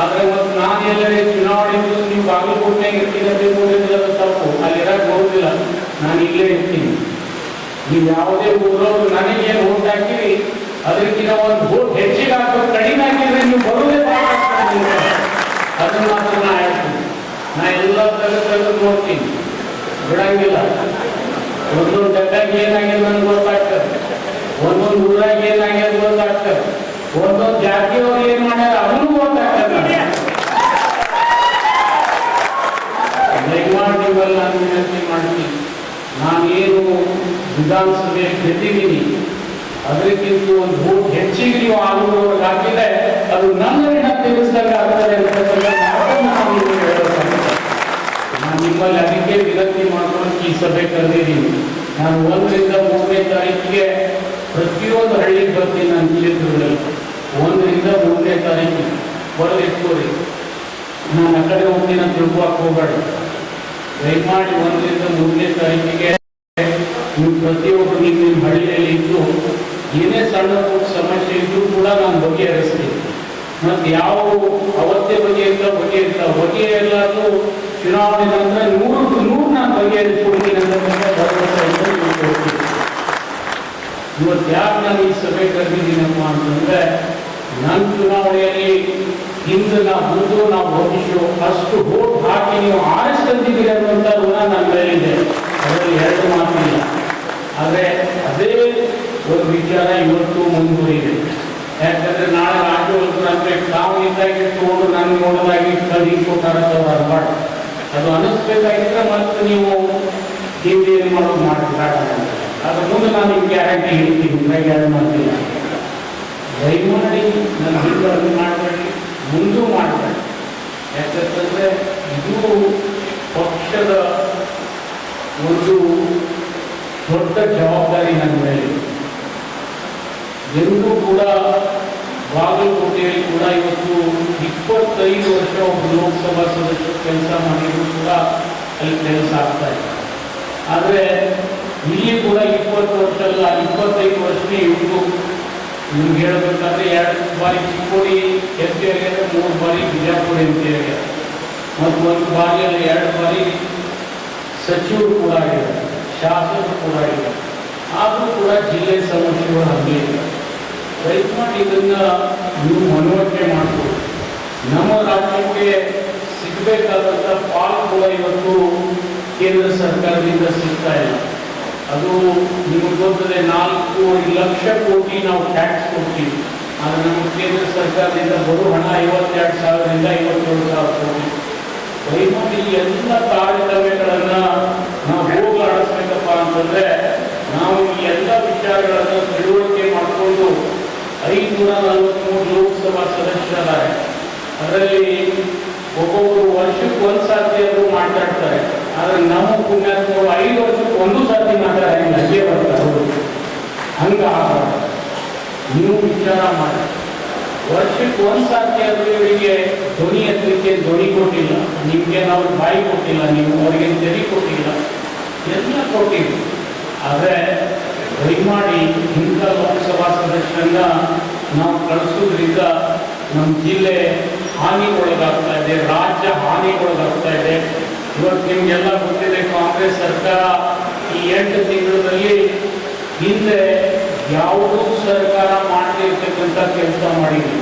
Speaker 1: ಆದರೆ ಮತ್ತೆ ನಾನು ಎಲ್ಲರೇ ಚುನಾವಣೆ ನೀವು ನೋಡಿದ್ರೆ ಅದು ತಪ್ಪು. ಅಲ್ಲಿ ಇರಕ್ಕೆ ಬರೋದಿಲ್ಲ. ನಾನು ಇಲ್ಲೇ ಇರ್ತೀನಿ. ನೀವು ಯಾವುದೇ ಊರವರು ನನಗೇನು ಓಟ್ ಹಾಕಿರಿ ಅದಕ್ಕಿಂತ ಒಂದು ಓಟ್ ಹೆಚ್ಚಿಗೆ ಹಾಕೋದು ಕಡಿಮೆ ಹಾಕಿದ್ರೆ ನೀವು ಬರುವುದೇ. ಅದನ್ನ ಮಾತ್ರ ನಾ ಹೇಳ್ತೀನಿ. ನಾ ಎಲ್ಲ ತೆಗೆದು ನೋಡ್ತೀನಿ. ಬಿಡಂಗಿಲ್ಲ. ಒಂದೊಂದು ಜಗ್ಗಾಗ ಏನಾಗಿದೆ ನನಗೆ ಗೊತ್ತಾಗ್ತದೆ. ಒಂದೊಂದು ಊರಾಗ ಏನಾಗಿದೆ ಗೊತ್ತಾಗ್ತದೆ. ಒಂದೊಂದು ಜಾತಿಯವ್ರು ಏನ್ ಮಾಡ್ಯಾರ ಅದನ್ನು ಗೊತ್ತಾಗ್ತದೆ. ದಯಮಾಡಿ ನಾನು ಏನು ಮಾಡ್ತೀನಿ. ನಾನೇನು ವಿಧಾನಸಭೆ ಗೆದ್ದಿದ್ದೀನಿ. ಅದಕ್ಕಿಂತ ಒಂದು ಹೆಚ್ಚಿಗೆ ನೀವು ಆಲೂರವ್ರಿಗೆ ಹಾಕಿದ್ರೆ ಅದು ನನ್ನ ಋಣ ತೀರಿಸಿದಾಗ ಆಗ್ತದೆ ನಾನು ನಿಮ್ಮಲ್ಲಿ ಅದಕ್ಕೆ ವಿನಂತಿ ಮಾಡ್ಕೊಂಡು ಈ ಸಭೆ ಕರೆದಿದ್ದೀನಿ. ನಾನು ಒಂದರಿಂದ ಮೂರನೇ ತಾರೀಕಿಗೆ ಪ್ರತಿಯೊಂದು ಹಳ್ಳಿಗೆ ಬರ್ತೀನಿ ನಾನು ಕ್ಷೇತ್ರದಲ್ಲಿ ಒಂದರಿಂದ ಮೂರನೇ ತಾರೀಕಿಗೆ ಬರೆದಿಟ್ಕೋರಿ ನಾನು ಆ ಕಡೆ ಹೋಗ್ತೀನಿ ಅಂತ ತಿಳ್ಕೊಕ್ ಹೋಗಬೇಡ. ದಯಮಾಡಿ ಒಂದರಿಂದ ಮೂರನೇ ತಾರೀಕಿಗೆ ನೀವು ಪ್ರತಿಯೊಬ್ಬರು ನಿಮ್ಮ ಹಳ್ಳಿಯಲ್ಲಿ ಇದ್ದು ಏನೇ ಸಣ್ಣ ಸಮಸ್ಯೆ ಇದ್ರೂ ಕೂಡ ನಾನು ಬಗೆಹರಿಸ್ತೀನಿ ಮತ್ತು ಯಾವ ಅವತ್ತೇ ಬಗೆಯಿಂದ ಬಗೆಹರಿಸ ಬಗೆಯಲ್ಲಾದ್ರೂ ಚುನಾವಣೆ ನಂತರ ನೂರು ನೂರು ನಾನು ಬಗೆಹರಿಸ್ಕೊಡ್ತೀನಿ ಅಂತಕ್ಕಂಥ ಭರವಸೆ ಇವತ್ತು ಯಾರು ನಾನು ಈ ಸಭೆ ಕರೆದಿದ್ದೀನಪ್ಪ ಅಂತಂದರೆ ನನ್ನ ಚುನಾವಣೆಯಲ್ಲಿ ಹಿಂದೆ ನಾವು ಮುಂದೆ ನಾವು ಭವಿಷ್ಯ ಅಷ್ಟು ಹೋಟ್ ಹಾಕಿ ನೀವು ಆರಿಸ್ಕೊಂಡಿದ್ದೀರಿ ಅನ್ನುವಂಥ ಋಣ ನನ್ನ ಮೇಲಿದೆ. ಅದರಲ್ಲಿ ಎರಡು ಮಾತಿಲ್ಲ. ಆದರೆ ಅದೇ ಒಂದು ವಿಚಾರ ಇವತ್ತು ಮುಂದುವರಿದೆ. ಯಾಕಂದ್ರೆ ನಾಳೆ ರಾಜ್ಯ ಅಂದ್ರೆ ತಾವು ಇದ್ದಾಗಿ ತಗೊಂಡು ನಾನು ನೋಡೋದಾಗಿ ಕಲಿ ಕೊಟ್ಟಾರ ಅನ್ಬಾರ್ದು ಅದು ಅನಿಸ್ಬೇಕಾಗಿದ್ರೆ ಮತ್ತೆ ನೀವು ಏನು ಮಾಡೋದು ಮಾಡಿ ಅದ್ರ ಮುಂದೆ ನಾನು ಗ್ಯಾರಂಟಿ ಹೇಳ್ತೀನಿ. ಹಿಂಗಾಗಿ ಅದು ಮಾಡ್ತೀನಿ ದಯಮಾಡಿ ನನ್ನ ಹಿಂದೆ ಮಾಡಬೇಡಿ, ಮುಂದೂ ಮಾಡಬೇಡಿ. ಯಾಕಂತಂದ್ರೆ ಇದು ಪಕ್ಷದ ಒಂದು ದೊಡ್ಡ ಜವಾಬ್ದಾರಿ ನನ್ನ ಮೇಲೆ. ಎಂದೂ ಕೂಡ ಬಾಗಲಕೋಟೆಯಲ್ಲಿ ಕೂಡ ಇವತ್ತು ಇಪ್ಪತ್ತೈದು ವರ್ಷ ಒಬ್ಬ ಲೋಕಸಭಾ ಸದಸ್ಯರು ಕೆಲಸ ಮಾಡಿದ್ರು ಕೂಡ ಅಲ್ಲಿ ಕೆಲಸ ಆಗ್ತಾ ಇದೆ. ಆದರೆ ಇಲ್ಲಿ ಕೂಡ ಇಪ್ಪತ್ತು ವರ್ಷ ಅಲ್ಲ, ಇಪ್ಪತ್ತೈದು ವರ್ಷನೇ ಇವತ್ತು ನಿಮ್ಗೆ ಹೇಳಬೇಕಂದ್ರೆ ಎರಡು ಬಾರಿ ಚಿಕ್ಕೋಡಿ ಎಂ ಪಿ ಆಗ್ಯಾರ ಮೂರು ಬಾರಿ ಬಿಜಾಪುರ ಎಂ ಪಿ ಆಗ್ಯಾರ ಮತ್ತು ಒಂದು ಬಾರಿಯಲ್ಲಿ ಎರಡು ಬಾರಿ ಸಚಿವರು ಕೂಡ ಆಗಿದೆ ಶಾಸಕರು ಕೂಡ ಆಗಿದೆ ಆದರೂ ಕೂಡ ಜಿಲ್ಲೆ ಸಮಸ್ಯೆಗಳು ಹಾಗೆ ಇದೆ. ದಯಮಾಡಿ ಇದನ್ನು ನೀವು ಮನವರಿಕೆ ಮಾಡಬಹುದು ನಮ್ಮ ರಾಜ್ಯಕ್ಕೆ ಸಿಗಬೇಕಾದಂಥ ಪಾಲು ಕೂಡ ಇವತ್ತು ಕೇಂದ್ರ ಸರ್ಕಾರದಿಂದ ಸಿಗ್ತಾ ಇಲ್ಲ. ಅದು ನಿಮಗೆ ಗೊತ್ತದೆ, ನಾಲ್ಕು ಲಕ್ಷ ಕೋಟಿ ನಾವು ಟ್ಯಾಕ್ಸ್ ಕೊಡ್ತೀವಿ. ಆದರೆ ನಮ್ಮ ಕೇಂದ್ರ ಸರ್ಕಾರದಿಂದ ಬರೋ ಹಣ ಐವತ್ತೆರಡು ಸಾವಿರದಿಂದ ಐವತ್ತೇಳು ಸಾವಿರ ಕೋಟಿ. ದಯಮಾಡಿ ಎಲ್ಲ ತಾರತಮ್ಯಗಳನ್ನು ನಾವು ಹೋಗಲಾಡಿಸ್ಬೇಕಪ್ಪ ಅಂತಂದರೆ ನಾವು ಈ ಎಲ್ಲ ವಿಚಾರಗಳನ್ನು ತಿಳುವಳಿಕೆ ಮಾಡಿಕೊಂಡು ಐನೂರ ನಲವತ್ತ್ಮೂರು ಲೋಕಸಭಾ ಸದಸ್ಯರಾದ ಅದರಲ್ಲಿ ಒಬ್ಬೊಬ್ಬರು ವರ್ಷಕ್ಕೆ ಒಂದು ಸಾರ್ತಿ ಆದರೂ ಮಾತಾಡ್ತಾರೆ. ಆದರೆ ನಮ್ಮ ಪುಣ್ಯಾತ್ಮರು ಐದು ವರ್ಷಕ್ಕೆ ಒಂದು ಸಾರಿ ಮಾತ್ರ ಹಂಗೆ ಬರ್ತಾರೆ. ಹಂಗ ನೀವು ವಿಚಾರ ಮಾಡಿ. ವರ್ಷಕ್ಕೆ ಒಂದು ಸಾರ್ತಿ ಆದರೂ ಇವರಿಗೆ ಧ್ವನಿ ಎತ್ತಲಿಕ್ಕೆ ಧ್ವನಿ ಕೊಟ್ಟಿಲ್ಲ. ನಿಮಗೆ ನಾವು ಬಾಯಿ ಕೊಟ್ಟಿಲ್ಲ, ನೀವು ಅವರಿಗೆ ತೆರಿ ಕೊಟ್ಟಿಲ್ಲ. ಎಲ್ಲ ಕೊಟ್ಟಿಲ್ಲ ಆದರೆ ದಯಮಾಡಿ ಇಂಥ ಲೋಕಸಭಾ ಸದಸ್ಯರನ್ನ ನಾವು ಕಳಿಸೋದ್ರಿಂದ ನಮ್ಮ ಜಿಲ್ಲೆ ಹಾನಿಗೊಳಗಾಗ್ತಾ ಇದೆ, ರಾಜ್ಯ ಹಾನಿಗೊಳಗಾಗ್ತಾ ಇದೆ. ಇವತ್ತು ನಿಮಗೆಲ್ಲ ಗೊತ್ತಿದೆ, ಕಾಂಗ್ರೆಸ್ ಸರ್ಕಾರ ಈ ಎಂಟು ತಿಂಗಳಲ್ಲಿ ಹಿಂದೆ ಯಾವುದೂ ಸರ್ಕಾರ ಮಾಡ್ತಿರ್ತಕ್ಕಂಥ ಕೆಲಸ ಮಾಡಿದ್ವಿ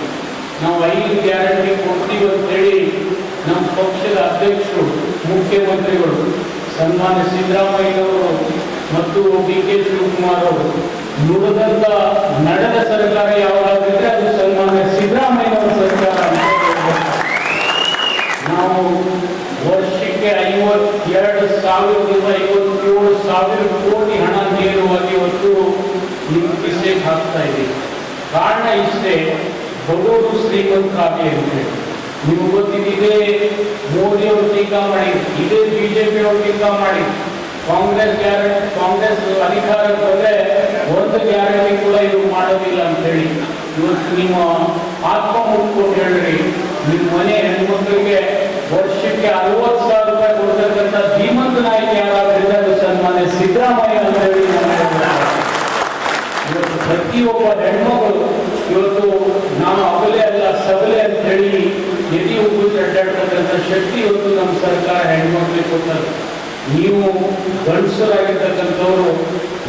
Speaker 1: ನಾವು ಐದು ಗ್ಯಾರಂಟಿ ಕೊಡ್ತೀವಿ ಅಂತೇಳಿ ನಮ್ಮ ಪಕ್ಷದ ಅಧ್ಯಕ್ಷರು, ಮುಖ್ಯಮಂತ್ರಿಗಳು, ಸನ್ಮಾನ್ಯ ಸಿದ್ದರಾಮಯ್ಯನವರು ಮತ್ತು ಡಿ ಕೆ ಶಿವಕುಮಾರ್ ಅವರು, ನುಡಿದಂತ ನಡೆದ ಸರ್ಕಾರ ಯಾವಾಗಲಿದ್ರೆ ಅದು ಸನ್ಮಾನ ಸಿದ್ದರಾಮಯ್ಯ ಅವರ ಸರ್ಕಾರ ನಾವು ವರ್ಷಕ್ಕೆ ಐವತ್ತೆರಡು ಸಾವಿರದಿಂದ ಐವತ್ತೇಳು ಸಾವಿರ ಕೋಟಿ ಹಣ ನೇರವಾಗಿ ಇವತ್ತು ನಿಮ್ಮ ಕಿಸೆಗೆ ಹಾಕ್ತಾ ಇದ್ದೀವಿ. ಕಾರಣ ಇಷ್ಟೇ, ಬಡವರು ಶ್ರೀಮಂತ ಇರುತ್ತೆ ನೀವು ಗೊತ್ತಿದೆ ಮೋದಿಯವರು ಟೀಕಾ ಮಾಡಿ, ಇದೇ ಬಿಜೆಪಿಯವರು ಟೀಕಾ ಮಾಡಿ. ಕಾಂಗ್ರೆಸ್ ಗ್ಯಾರಂಟಿ, ಕಾಂಗ್ರೆಸ್ ಅಧಿಕಾರಕ್ಕೆ ಬಂದರೆ ಒಂದು ಗ್ಯಾರಂಟಿ ಕೂಡ ಇದು ಮಾಡೋದಿಲ್ಲ ಅಂತ ಹೇಳಿ ಇವತ್ತು ನಿಮ್ಮ ಆತ್ಮ ಮುಟ್ಕೊಂಡು ಹೇಳ್ರಿ, ನಿಮ್ಮ ಮನೆ ಹೆಣ್ಮಕ್ಳಿಗೆ ವರ್ಷಕ್ಕೆ ಅರವತ್ತು ಸಾವಿರ ರೂಪಾಯಿ ಕೊಡ್ತಕ್ಕಂಥ ಧೀಮಂತ ನಾಯಕ ಯಾರಾದ್ರಿಂದ ಅದು ಸನ್ಮಾನ್ಯ ಸಿದ್ದರಾಮಯ್ಯ ಅಂತ ಹೇಳಿ. ಇವತ್ತು ಪ್ರತಿಯೊಬ್ಬ ಹೆಣ್ಮಗಳು, ಇವತ್ತು ನಾವು ಅಗಲೇ ಅಲ್ಲ ಸಬಲೆ ಅಂತ ಹೇಳಿ ಎದಿ ಉಬ್ಬು ಅಡ್ಡಾಡ್ತಕ್ಕಂಥ ಶಕ್ತಿ ಇವತ್ತು ನಮ್ಮ ಸರ್ಕಾರ ಹೆಣ್ಮಕ್ಳಿಗೆ ಕೊಟ್ಟರು ನೀವು ಗಂಡಸರಾಗಿರ್ತಕ್ಕಂಥವ್ರು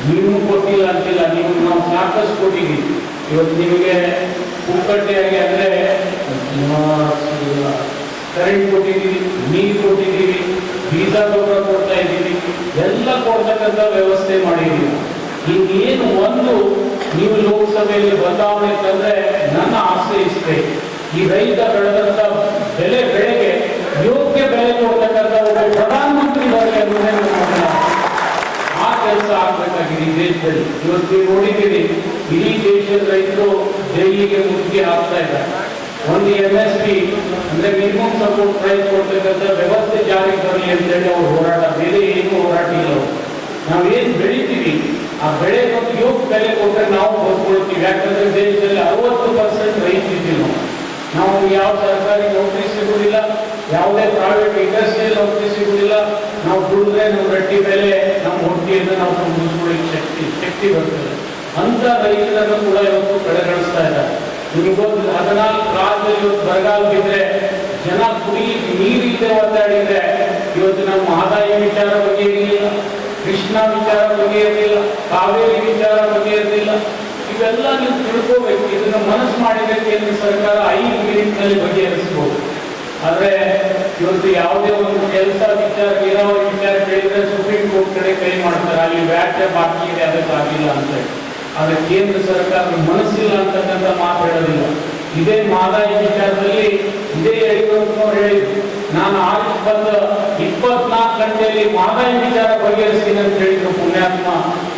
Speaker 1: ನೀವು ಕೊಟ್ಟಿಲ್ಲ ಅಂತಿಲ್ಲ, ನೀವು ನಾವು ಸಾಕಷ್ಟು ಕೊಟ್ಟಿದ್ದೀವಿ. ಇವತ್ತು ನಿಮಗೆ ಪುಕ್ಕಟ್ಟೆಯಾಗಿ ಅಂದರೆ ಕರೆಂಟ್ ಕೊಟ್ಟಿದ್ದೀವಿ, ನೀರು ಕೊಟ್ಟಿದ್ದೀವಿ, ಬೀಜ ಗೊಬ್ಬರ ಕೊಡ್ತಾ ಇದ್ದೀವಿ, ಎಲ್ಲ ಕೊಡ್ತಕ್ಕಂಥ ವ್ಯವಸ್ಥೆ ಮಾಡಿದ್ದೀವಿ. ಏನು ಒಂದು, ನೀವು ಲೋಕಸಭೆಯಲ್ಲಿ ಬದಲಾವಣೆ ತಂದರೆ ನನ್ನ ಆಸೆ ಇಷ್ಟೇ. ಈ ರೈತ ಬೆಳೆದಂಥ ಬೆಲೆ ಬೆಳೆಗೆ ಯೋಗ್ಯ ಬೆಲೆ ಕೊಡ್ತಕ್ಕಂಥ ಒಬ್ಬ ಪ್ರಧಾನಮಂತ್ರಿ. ಆ ಕೆಲಸ ಆಗ್ಬೇಕಾಗಿದೆ ದೇಶದಲ್ಲಿ. ಇವತ್ತು ನೀವು ನೋಡಿದ್ದೀರಿ, ಇಡೀ ದೇಶದ ರೈತರು ಜೈಲಿಗೆ ಮುತ್ತಿಗೆ ಹಾಕ್ತಾ ಇದ್ದಾರೆ. ಒಂದು ಎಂ ಎಸ್ ಅಂದ್ರೆ ಮಿನಿಮಮ್ ಸಪೋರ್ಟ್ ಪ್ರೈಸ್ ಕೊಡ್ತಕ್ಕಂಥ ವ್ಯವಸ್ಥೆ ಜಾರಿಗೆ ಬರಲಿ ಅಂತೇಳಿ ಅವ್ರ ಹೋರಾಟ, ಬೇರೆ ಏನು ಹೋರಾಟ ಇಲ್ಲ ಅವ್ರು. ನಾವೇನ್ ಬೆಳಿತೀವಿ? ಆ ಬೆಳೆ ಮತ್ತು ಯೋಗ ಬೆಲೆ ಕೊಟ್ಟರೆ ನಾವು ಬದುಕೊಳ್ತೀವಿ. ಯಾಕಂದ್ರೆ ದೇಶದಲ್ಲಿ ಅರವತ್ತು ಪರ್ಸೆಂಟ್ ರೈತರಿದ್ದೀವಿ ನಾವು. ನಾವು ಯಾವ ಸರ್ಕಾರಿ ನೌಕರಿ ಸಿಗುವುದಿಲ್ಲ ಯಾವುದೇ ಪ್ರೈವೇಟ್ ಇಂಡಸ್ಟ್ರಿಯಲ್ ನೌಕರಿ ಸಿಗುವುದಿಲ್ಲ ನಾವು ದುಡಿದ್ರೆ ನಮ್ಮ ರಟ್ಟಿ ಮೇಲೆ ನಮ್ಮ ಹೊಟ್ಟಿಯಿಂದ ನಾವು ಮುಗಿಸ್ಕೊಳ್ಳಿಕ್ಕೆ ಶಕ್ತಿ ಶಕ್ತಿ ಬರ್ತದೆ. ಅಂತ ರೈತರನ್ನು ಕೂಡ ಇವತ್ತು ಕಡೆಗಣಿಸ್ತಾ ಇದ್ದಾರೆ. ನಿಮ್ಗೆ ಗೊತ್ತು, ಹದಿನಾಲ್ಕು ರಾಜ್ಯದಲ್ಲಿ ಇವತ್ತು ಬರಗಾಲ ಬಿದ್ದರೆ ಜನ ಕುಡಿ, ನೀರಿಲ್ಲದೆ ಒದ್ದಾಡಿದ್ರೆ ಇವತ್ತು ನಮ್ಮ ಆದಾಯ ವಿಚಾರ ಬಗ್ಗೆ ಇರಲಿಲ್ಲ ಕೃಷ್ಣ ವಿಚಾರ ಬಗ್ಗೆ ಇರಲಿಲ್ಲ ಕಾವೇರಿ ವಿಚಾರ ಬಗ್ಗೆ ಇರಲಿಲ್ಲ ಇವೆಲ್ಲ ನೀವು ತಿಳ್ಕೋಬೇಕು, ಇದನ್ನು ಮನಸ್ಸು ಮಾಡಿದ್ರೆ ಕೇಂದ್ರ ಸರ್ಕಾರ ಐದು ಮಿನಿಟ್ನಲ್ಲಿ ಬಗೆಹರಿಸಬಹುದು ಆದ್ರೆ ಇವತ್ತು ಯಾವುದೇ ಒಂದು ಕೆಲಸ ವಿಚಾರ, ಏನೋ ವಿಚಾರ ಕೇಳಿದ್ರೆ ಸುಪ್ರೀಂ ಕೋರ್ಟ್ ಕಡೆ ಕೈ ಮಾಡ್ತಾರೆ. ಅಲ್ಲಿ ವ್ಯಾಟ್ಯ ಬಾಕಿ ಇದೆ ಅದಕ್ಕಾಗಿಲ್ಲ ಅಂತ ಆದ್ರೆ ಕೇಂದ್ರ ಸರ್ಕಾರ ಮನಸ್ಸಿಲ್ಲ ಅಂತಕ್ಕಂಥ ಮಾತು ಹೇಳೋದಿಲ್ಲ. ಇದೇ ಮಾದಾಯಿ ವಿಚಾರದಲ್ಲಿ ಇದೇ ಯಡಿಯೂರಪ್ಪನವ್ರು ಹೇಳಿದ್ರು. ನಾನು ಆಗಿ ಬಂದ ಇಪ್ಪತ್ನಾಲ್ಕು ಗಂಟೆಯಲ್ಲಿ ಮಾದಾಯಿ ವಿಚಾರ ಬಗೆಹರಿಸ್ತೀನಿ ಅಂತ ಹೇಳಿದ್ರು ಪುಣ್ಯಾತ್ಮ.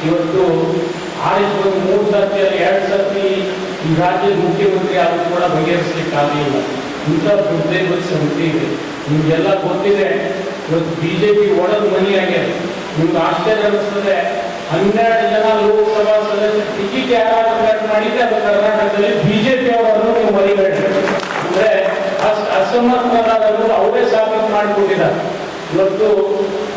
Speaker 1: ಇವತ್ತು ಬಂದು ಮೂರು ಸರ್ತಿ ಎರಡು ಸರ್ತಿ ಈ ರಾಜ್ಯದ ಮುಖ್ಯಮಂತ್ರಿ ಆದರೂ ಕೂಡ ಬಗೆಹರಿಸ್ಲಿಕ್ಕೆ ಆಗಲಿಲ್ಲ ಇಂಥ ದುರ್ದೈವದ ಸಮಿತಿ ಇದೆ. ನಿಮ್ಗೆಲ್ಲ ಗೊತ್ತಿದೆ, ಇವತ್ತು ಬಿಜೆಪಿ ಒಳಗೆ ಆಗ್ಯದ ನಿಮ್ಗೆ ಆಶ್ಚರ್ಯ ಅನಿಸ್ತದೆ ಹನ್ನೆರಡು ಜನ ಲೋಕಸಭಾ ಸದಸ್ಯ ಟಿಕೆಟ್ ಯಾರಾದ್ರೂ ಕಟ್ ಮಾಡಿದ್ರೆ ಅದು ಕರ್ನಾಟಕದಲ್ಲಿ ಬಿಜೆಪಿ ಅವರನ್ನು ನೀವು ಮರಿಬೇಡ. ಅಂದ್ರೆ ಅಷ್ಟು ಅಸಮರ್ಥರಾದವರು ಅವರೇ ಸಾಬೀತು ಮಾಡಿಕೊಟ್ಟಿದ್ದಾರೆ. ಇವತ್ತು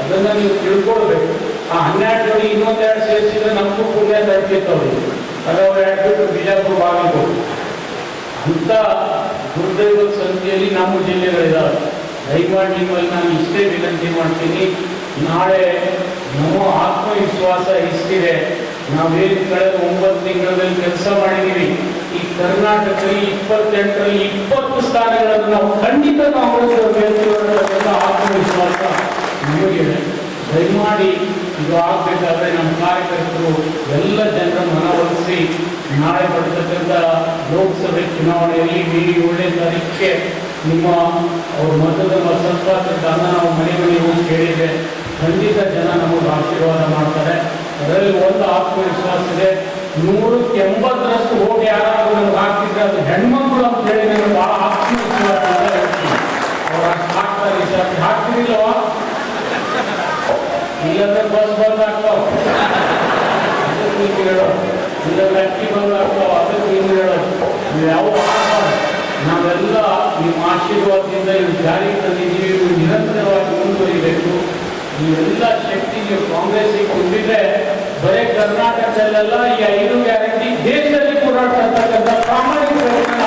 Speaker 1: ಅದನ್ನ ನೀವು ತಿಳ್ಕೊಳ್ಬೇಕು. ಆ ಹನ್ನೆರಡು ಜನ ಇನ್ನೊಂದೆರಡು ಸೇರಿಸಿದ್ರೆ ನಮಗೂ ಪುಣ್ಯ ತರ್ತಿತ್ತು ಅವರು ಅವ್ರು ಎರಡು ಬಿಟ್ಟು ಬಿಜಾಪುರ ಬಾಗಿಲು ಅಂತ ದುರ್ದೈವದ ಸಂಖ್ಯೆಯಲ್ಲಿ ನಮ್ಮ ಜಿಲ್ಲೆಗಳಿದ್ದಾವೆ ದಯಮಾಡಿ ನಿಮ್ಮಲ್ಲಿ ನಾನು ಇಷ್ಟೇ ವಿನಂತಿ ಮಾಡ್ತೀನಿ. ನಾಳೆ ನಮ್ಮ ಆತ್ಮವಿಶ್ವಾಸ ಇಷ್ಟಿದೆ. ನಾವೇನು ಕಳೆದ ಒಂಬತ್ತು ತಿಂಗಳಲ್ಲಿ ಕೆಲಸ ಮಾಡಿದ್ದೀವಿ. ಈ ಕರ್ನಾಟಕದಲ್ಲಿ ಇಪ್ಪತ್ತೆಂಟರಲ್ಲಿ ಇಪ್ಪತ್ತು ಸ್ಥಾನಗಳನ್ನು ನಾವು ಖಂಡಿತ ನಾವು ಆತ್ಮವಿಶ್ವಾಸ ನಮಗಿದೆ. ದಯಮಾಡಿ ಇದು ಆಗಬೇಕಾದ್ರೆ ನಮ್ಮ ಕಾರ್ಯಕರ್ತರು ಎಲ್ಲ ಜನರ ಮನವೊಲಿಸಿ ನಾಳೆ ಬರ್ತಕ್ಕಂಥ ಲೋಕಸಭೆ ಚುನಾವಣೆಯಲ್ಲಿ ಈ ಏಳನೇ ತಾರೀಕಿಗೆ ನಿಮ್ಮ ಅವ್ರ ಮತದ ಸ್ವಲ್ಪ ನಾವು ಮನೆ ಮನೆ ಹೋಗಿ ಕೇಳಿದ್ದೆ ಖಂಡಿತ ಜನ ನಮಗೆ ಆಶೀರ್ವಾದ ಮಾಡ್ತಾರೆ. ಅದರಲ್ಲಿ ಒಂದು ಆತ್ಮವಿಶ್ವಾಸ ಇದೆ. ನೂರಕ್ಕೆ ಎಂಬತ್ತರಷ್ಟು ಓಟ್ ಯಾರಾದರೂ ನಮ್ಗೆ ಹಾಕ್ತಿದ್ರೆ ಅದು ಹೆಣ್ಮಕ್ಳು ಅಂತ ಹೇಳಿ ನನಗೆ ಬಹಳ ಆತ್ಮವಿಶ್ವಾಸ ಅವ್ರು ಹಾಕ್ತಾರೆ ಈ ಸರ್ತಿ. ಹಾಕ್ತಿರಿಲ್ಲವಾ? ಇಲ್ಲಂದ್ರೆ ಬಸ್ ಬಂದ್ ಆಗ್ತಾವ ಆಗ್ತಾವ ಅದಕ್ಕೆ ನೀವು ಹೇಳೋ ನೀವು ಯಾವ ನಾವೆಲ್ಲ ನಿಮ್ಮ ಆಶೀರ್ವಾದದಿಂದ ಇವು ಜಾರಿಗೆ ತಂದಿದ್ದೀವಿ ಇವು ನಿರಂತರವಾಗಿ ಮುಂದುವರಿಬೇಕು. ನೀವೆಲ್ಲ ಶಕ್ತಿಗೆ ನೀವು ಕಾಂಗ್ರೆಸ್ಗೆ ಕೊಟ್ಟಿದ್ರೆ ಬರೀ ಕರ್ನಾಟಕದಲ್ಲೆಲ್ಲ ಈ ಐದು ಗ್ಯಾರಂಟಿ ದೇಶದಲ್ಲಿ ಕೂಡ ಪ್ರಾಮಾಣಿಕ ನಾವು ಮಾಡ್ತೀವಿ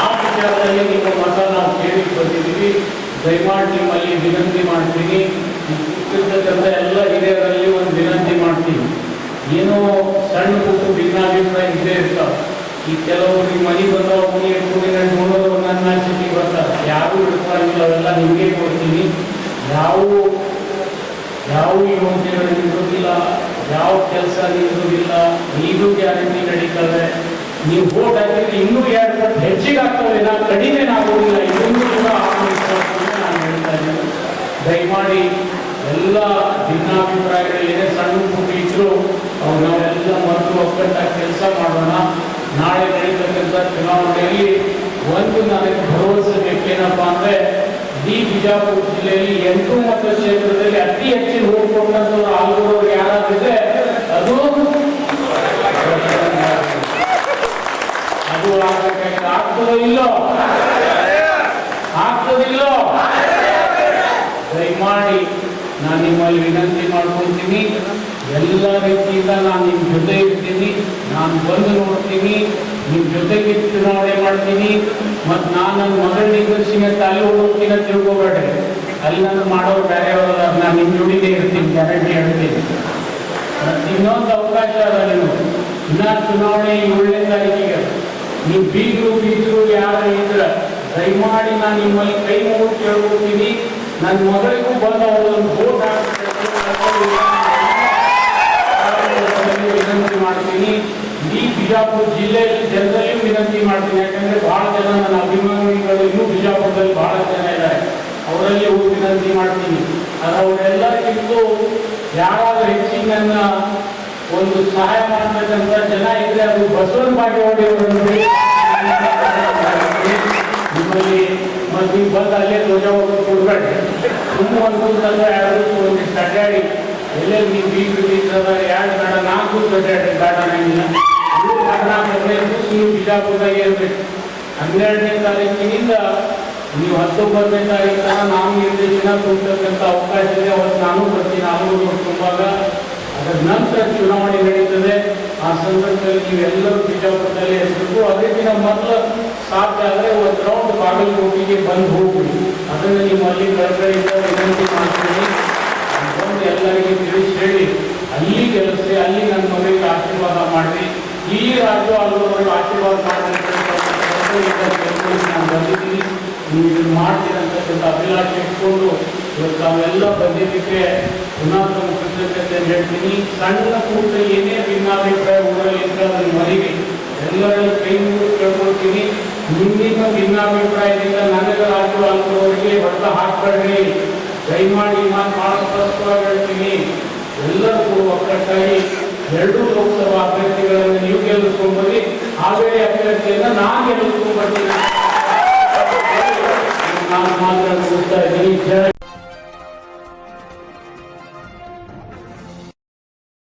Speaker 1: ಆ ವಿಚಾರದಲ್ಲಿ ನಿಮ್ಮ ಮತ ನಾವು ಕೇಳಿ ಬಂದಿದ್ದೀವಿ. ದಯಮಾಡಿ ನಿಮ್ಮಲ್ಲಿ ವಿನಂತಿ ಮಾಡ್ತೀನಿ. ಕೂತಿರ್ತಕ್ಕಂಥ ಎಲ್ಲ ಹಿರಿಯರಲ್ಲಿ ಒಂದು ವಿನಂತಿ ಮಾಡ್ತೀನಿ. ಏನೋ ಸಣ್ಣ ಪುಟ್ಟ ಭಿನ್ನಾಭಿಪ್ರಾಯ ಇದ್ದೇ ಇರ್ತಾವೆ ಈ ನಿಮ್ಮ ಮನೆ ಬಂದವ ಮನೆ ಇಟ್ಕೊಂಡು ನೋಡೋದು ನನ್ನ ಸಿಟಿ ಬರ್ತಾರೆ. ಯಾರು ಇಟ್ಕೊಂಡಿಲ್ಲ ಅವೆಲ್ಲ ನಿಮಗೆ ಕೊಡ್ತೀನಿ. ಯಾವ ಯಾವ ಯೋಜನೆಗಳು ನಿಲ್ಲೋದಿಲ್ಲ ಯಾವ ಕೆಲಸ ನಿಲ್ಲೋದಿಲ್ಲ ನೀವು ಗ್ಯಾರಂಟಿ ನಡೀತದೆ ನೀವು ವೋಟ್ ಹಾಕಿದ್ರೆ ಇನ್ನೂ ಎರಡು ಪಟ್ಟು ಹೆಚ್ಚಿಗೆ ಆಗ್ತವೆ. ನಾ ಕಡಿಮೆ ಆಗೋದಿಲ್ಲ. ಇನ್ನೂ ಕೂಡ ನಾನು ಹೇಳ್ತಾ ಇದ್ದೇನೆ. ದಯಮಾಡಿ ಎಲ್ಲ ಭಿನ್ನಾಭಿಪ್ರಾಯಗಳು ಏನೇ ಸಣ್ಣ ಪುಟ್ಟ ಇದ್ರು ನಾವೆಲ್ಲ ಮತ್ತು ಒಗ್ಗಟ್ಟಾಗಿ ಕೆಲಸ ಮಾಡೋಣ. ನಾಳೆ ನಡೀತಕ್ಕಂಥ ಚುನಾವಣೆಯಲ್ಲಿ ಒಂದು ನನಗೆ ಭರವಸೆ ಬೇಕೇನಪ್ಪ ಅಂದರೆ, ಈ ಬಿಜಾಪುರ ಜಿಲ್ಲೆಯಲ್ಲಿ ಎಂಟು ಮತ್ತು ಕ್ಷೇತ್ರದಲ್ಲಿ ಅತಿ ಹೆಚ್ಚಿನ ಓಟ್ ಕೊಟ್ಟಂತವ್ರು ಆಲ್ಗೂರವ್ರು ಯಾರಾದ್ರೆ ಅದು ಅದು ಆಗ್ತದೋ ಇಲ್ಲೋ? ಆಗ್ತದಿಲ್ಲೋ ದಯಮಾಡಿ ನಾನು ನಿಮ್ಮಲ್ಲಿ ವಿನಂತಿ ಮಾಡ್ಕೊಳ್ತೀನಿ. ಎಲ್ಲ ರೀತಿಯಿಂದ ನಾನು ನಿಮ್ಮ ಜೊತೆ ಇರ್ತೀನಿ. ನಾನು ಬಂದು ನೋಡ್ತೀನಿ. ನಿಮ್ಮ ಜೊತೆಗೆ ಚುನಾವಣೆ ಮಾಡ್ತೀನಿ. ಮತ್ತು ನಾನು ನನ್ನ ಮಗಳ ನಿದರ್ಶನ ಅಂತ ಹೋಗ್ತೀನಿ ಅಂತ ತಿಳ್ಕೊಬೇಡ್ರಿ. ಅಲ್ಲಿ ನಾನು ಮಾಡೋರು ಬೇರೆಯವರಲ್ಲ ನಾನು ನಿಮ್ಮ ಜೋಡಿನೇ ಇರ್ತೀನಿ ಗ್ಯಾರಂಟಿ ಹೇಳ್ತೀನಿ. ಮತ್ತು ಇನ್ನೊಂದು ಅವಕಾಶ ಅದ ನೀವು ಇನ್ನ ಚುನಾವಣೆ ಏಳನೇ ತಾರೀಕಿಗೆ. ನೀವು ಬೀಗರು ಬೀಗರು ಯಾರು ಇದ್ರ, ದಯಮಾಡಿ ನಾನು ನಿಮ್ಮಲ್ಲಿ ಕೈ ಮುಗಿದು ಕೇಳ್ಕೊಡ್ತೀನಿ. ನನ್ನ ಮಗಳಿಗೂ ಬಂದು ಅವಳೊಂದು ವೋಟ್ ವಿನಂತಿ ಮಾಡ್ತೀನಿ. ಈ ಬಿಜಾಪುರ ಜಿಲ್ಲೆಯಲ್ಲಿ ಜನರಲ್ಲಿಯೂ ವಿನಂತಿ ಮಾಡ್ತೀನಿ. ಯಾಕಂದ್ರೆ ಬಹಳ ಜನ ನನ್ನ ಅಭಿಮಾನಿಗಳು ಇನ್ನೂ ಬಿಜಾಪುರದಲ್ಲಿ ಬಹಳ ಜನ ಇದ್ದಾರೆ. ಅವರಲ್ಲಿ ವಿನಂತಿ ಮಾಡ್ತೀನಿ. ಆದರೆ ಅವರೆಲ್ಲರಿಗಿಂತೂ ಯಾರಾದ್ರೂ ಹೆಚ್ಚಿನ ಒಂದು ಸಹಾಯ ಮಾಡ್ತಕ್ಕಂಥ ಜನ ಇದ್ರೆ ಅದು ಬಸವನ ಬಾಗೇವಾಡಿ ನಿಮ್ಮಲ್ಲಿ ಮತ್ತೆ ಬಂದು ಅಲ್ಲೇ ಧ್ವಜ ಹೋಗಿ ಕೊಡ್ಬೇಡಿ. ಸುಮ್ಮನೆ ಒಂದು ಒಂದಿಷ್ಟು ಅಡ್ಡಾಡಿ ಎಲ್ಲೇ ನೀವು ಬೀಗ ಬೀಗ್ರದ ಎರಡು ಬೇಡ ನಾಲ್ಕು ದೊಡ್ಡ ಕರ್ನಾಟಕ ನೀವು ಬಿಜಾಪುರದಾಗೆ ಇರ್ಬೇಕು ಹನ್ನೆರಡನೇ ತಾರೀಕಿನಿಂದ ನೀವು ಹತ್ತೊಂಬತ್ತನೇ ತಾರೀಕು ತನಕ ನಾವು ನಿರ್ದೇಶನ ಕೊಡ್ತಕ್ಕಂಥ ಅವಕಾಶ ಇದೆ. ಅವತ್ತು ನಾನು ಬರ್ತೀನಿ. ಆಲೂರು ತುಂಬಾಗ ಅದರ ನಂತರ ಚುನಾವಣೆ ನಡೀತದೆ. ಆ ಸಂದರ್ಭದಲ್ಲಿ ನೀವೆಲ್ಲರೂ ಬಿಜಾಪುರದಲ್ಲಿ ಹೆಸರು ಅದೇ ದಿನ ಮೊದಲು ಸಾಧ್ಯ ಆದರೆ ಒಂದು ರೌಂಡ್ ಬಾಗಲಕೋಟೆಗೆ ಬಂದು ಹೋಗ್ಬಿಡಿ. ಅದನ್ನು ನಿಮ್ಮಲ್ಲಿ ಕಳಕಳಿಯಿಂದ ವಿನಂತಿ ಮಾಡ್ತೀನಿ. ಬಂದು ಎಲ್ಲರಿಗೆ ತಿಳಿಸಿ ಹೇಳಿ. ಅಲ್ಲಿ ಗೆಲ್ಲಿಸಿ, ಅಲ್ಲಿ ನನ್ನ ಮಗಳಿಗೆ ಆಶೀರ್ವಾದ ಮಾಡಿ ಈ ರಾಜು ಅಲ್ಲವರೆಗೂ ಆಶೀರ್ವಾದ ಮಾಡಿ ನಾನು ಬಂದಿದ್ದೀನಿ. ನೀವು ಇದನ್ನು ಮಾಡ್ತೀರಂತಕ್ಕಂಥ ಅಭಿಲಾಷೆ ಇಟ್ಕೊಂಡು ಇವತ್ತು ನಾವೆಲ್ಲ ಬಂದಿದ್ದಕ್ಕೆ ತಮ್ಮ ಕೃತಜ್ಞತೆ ಹೇಳ್ತೀನಿ. ಸಣ್ಣ ಪುಟ್ಟ ಏನೇ ಭಿನ್ನಾಭಿಪ್ರಾಯ ಊರಲ್ಲಿ ಅಂತ ಅದನ್ನು ಮರಿವಿ ಎಲ್ಲರೂ ಕೈ ಮುಗಿದು ಕೇಳ್ಕೊಳ್ತೀನಿ. ಮುಂದಿನ ಭಿನ್ನಾಭಿಪ್ರಾಯದಿಂದ ನನಗೆ ರಾಜು ಅಲ್ಲವರಿಗೆ ಹೊಡೆದ ಹಾಕ್ಬೇಡ್ರಿ ದಯಮಾಡಿ ನಾನು ಸ್ಪಷ್ಟವಾಗಿ ಹೇಳ್ತೀನಿ. ಎಲ್ಲರೂ ಕೂಡ ಒಕ್ಕಟ್ಟಾಗಿ ಎರಡೂ ಲೋಕಸಭಾ ಅಭ್ಯರ್ಥಿಗಳನ್ನು ನೀವು ಗೆಲ್ಲಿಸ್ಕೊಂಡ್ಬರಿ ಹಾವೇರಿ ಅಭ್ಯರ್ಥಿಯನ್ನು ನಾನು ಗೆಲ್ಲಿಸ್ಕೊಂಡ್ಬರ್ತೀನಿ ನಾನು ಮಾತ್ರ ಮುಗಿಸ್ತಾ ಇದ್ದೀನಿ.